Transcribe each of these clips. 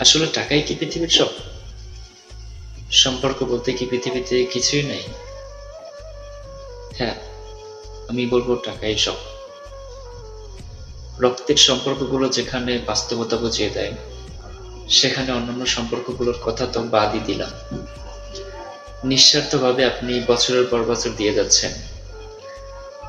আসলে টাকাই কি পৃথিবীর সব? সম্পর্ক বলতে কি পৃথিবীতে কিছুই নাই? হ্যাঁ আমি বলব টাকাই সব। রক্তের সম্পর্কগুলো যেখানে বাস্তবতা বুঝিয়ে দেয়, সেখানে অন্যান্য সম্পর্কগুলোর কথা তো বাদই দিলাম। নিঃস্বার্থভাবে আপনি বছরের পর বছর দিয়ে যাচ্ছেন।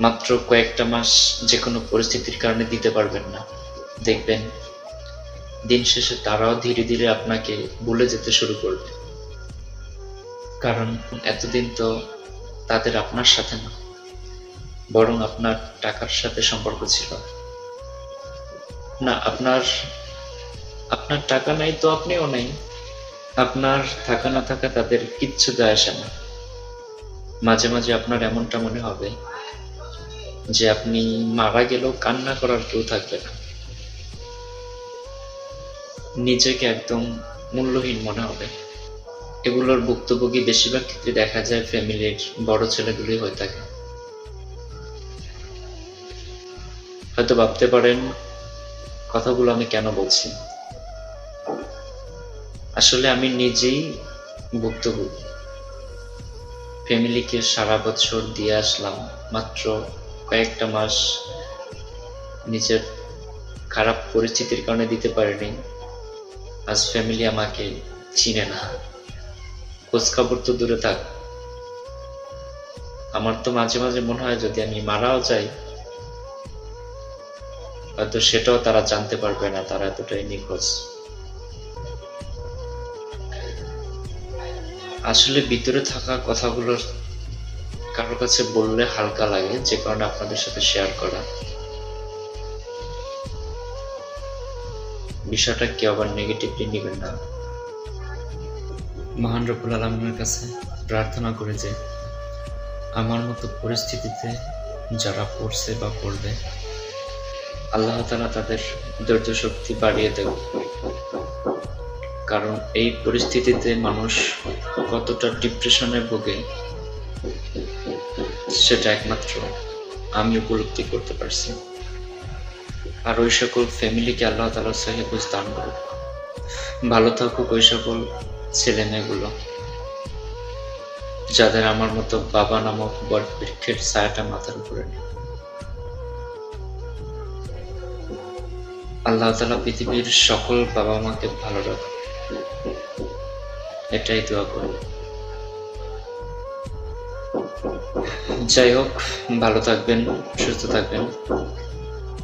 মাত্র কয়েকটা মাস যে কোনো পরিস্থিতির কারণে দিতে পারবেন না। দেখবেন দিন শেষে তারাও ধীরে ধীরে আপনাকে ভুলে যেতে শুরু করবে। কারণ এতদিন তো তাদের আপনার সাথে না, বরং আপনার টাকার সাথে সম্পর্ক ছিল। না, আপনার আপনার টাকা নাই তো আপনিও নেই। আপনার থাকা না থাকা তাদের কিচ্ছু যায় আসে না। মাঝে মাঝে আপনার এমনটা মনে হবে যে আপনি মারা গেলেও কান্না করার কেউ থাকবে না। নিজেকে একদম মূল্যহীন মনে হবে। এগুলোর ভুক্তভোগী বেশিরভাগ ক্ষেত্রে দেখা যায় ফ্যামিলির বড় ছেলেগুলোই হয়ে থাকে? হয়তো ভাবতে পারেন, কথাগুলো আমি কেন বলছি? আসলে আমি নিজেই ভুক্তভোগী। ফ্যামিলিকে সারা বছর দিয়ে আসলাম, মাত্র কয়েকটা মাস নিজের খারাপ পরিস্থিতির কারণে দিতে পারিনি। আজ ফ্যামিলি আমাকে চিনে না। খোঁজ খবর তো দূরে থাক। আমার তো মাঝে মাঝে মনে হয় যদি আমি মারাও যাই, হয়তো সেটাও তারা জানতে পারবে না, তারা এতটাই নিখোঁজ। আসলে ভিতরে থাকা কথাগুলো কারোর কাছে বললে হালকা লাগে, যে কারণে আপনাদের সাথে শেয়ার করা। বিষয়টা কেউ আবার নেগেটিভলি নেবেন না? মহান রবুল আলমের কাছে প্রার্থনা করে যে, আমার মতো পরিস্থিতিতে যারা পড়ছে বা পড়বে, আল্লাহ তালা তাদের ধৈর্য শক্তি বাড়িয়ে দেব। কারণ এই পরিস্থিতিতে মানুষ কতটা ডিপ্রেশনে ভোগে, সেটা একমাত্র আমি উপলব্ধি করতে পারছি। আর ওই সকল ফ্যামিলিকে আল্লাহ তালা সাহেবুজ দান করুক। ভালো থাকুক ওই সকল ছেলে মেয়েগুলো যাদের আমার মতো বাবা নামক বট বৃক্ষের ছায়াটা মাথার উপরে নেই। আল্লাহ তালা পৃথিবীর সকল বাবা মাকে ভালো রাখ এটাই দোয়া করি যাই হোক, ভালো থাকবেন, সুস্থ থাকবেন।